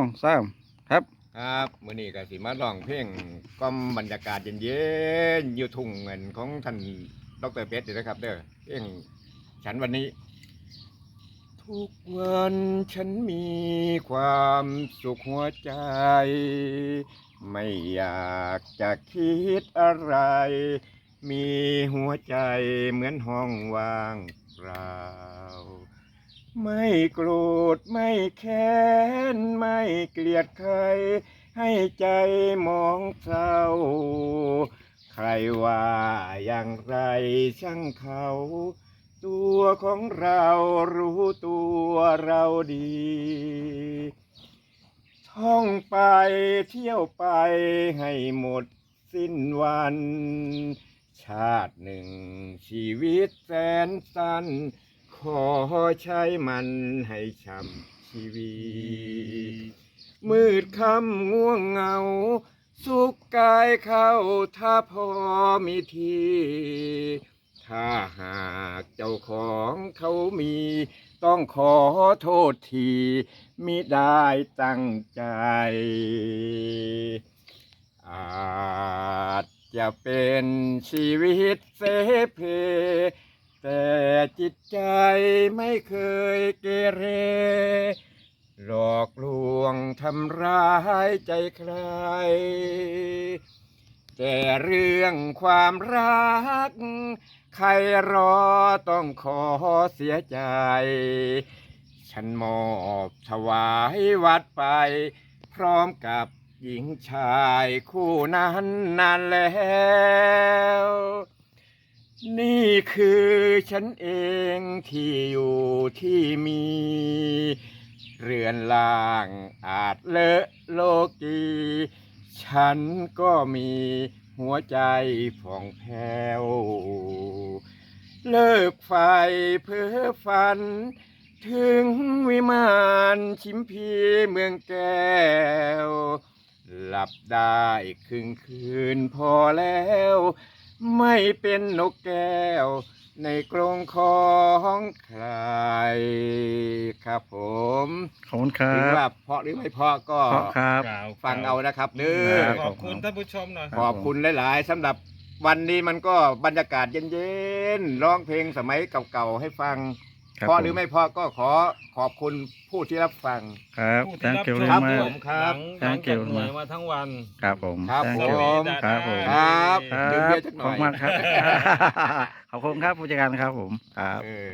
สองสามครับ ครับมื้อนี้ก็สิมาร้องเพลงกล่อมบรรยากาศเย็นๆอยู่ทุ่งเงินของท่านดรเพชรนี่นะครับเด้อเพลงฉันวันนี้ ทุกวันฉันมีความสุขหัวใจ ไม่อยากจะคิดอะไร มีหัวใจเหมือนห้องว่างเปล่า ไม่โกรธไม่แค้น ไม่เกลียดใคร ให้ใจมองเศร้า ใครว่าอย่างไรช่างเขา ตัวของเรารู้ตัวเราดี ท่องไปเที่ยวไปให้หมดสิ้นวัน ชาติหนึ่งชีวิตแสนสั้น ขอใช้มันให้ช่ำชีวิตมืดค่ำง่วงเหงา สุขกายเข้าถ้าพอมีที ถ้าหากเจ้าของเขามี ต้องขอโทษทีมิได้ตั้งใจ อาจจะเป็นชีวิตเสเพ แต่จิตใจไม่เคยเกเร หลอกลวงทำร้ายใจใคร แต่เรื่องความรัก ใครรอต้องขอเสียใจ ฉันมอบถวายวัดไป พร้อมกับหญิงชายคู่นั้นนานแล้ว นี่คือฉันเองที่อยู่ที่มี เรือนล่างอาจเลอะโลกี ฉันก็มีหัวใจผ่องแผ้ว เลิกไฟเพ้อฝัน ถึงวิมานชิมพีเมืองแก้ว หลับได้ครึ่งคืนพอแล้ว ไม่เป็นนกแก้ว ในกรงของใครครับผมขอบคุณครัถึงว่าบเพราะหรือไม่เพราะก็เพราะครับ ฟังเอานะครับเด้ครัอบขอบคุณท่านผู้ชมหน่อย ขอบคุณหลาย ๆสำหรับวันนี้มันก็บรรยากาศเย็นๆร้องเพลงสมัยเก่าๆให้ฟัง คบเพราะหรือไม่เพราะก็ขอขอบคุณผู้ที่รับฟัง ครับผู้ที่ thank รับ you ช very ครับ much ผมครับ หลังหลัง Thank จาก you เหนื่อยมาทั้งวัน ครับผมครับ thank ผ you มครับผมครับครัดื่มเบียบร์สักหน่ขออบยคุณมากครับ ขอบคุณครับผู้จัดการครับผมครับ เออ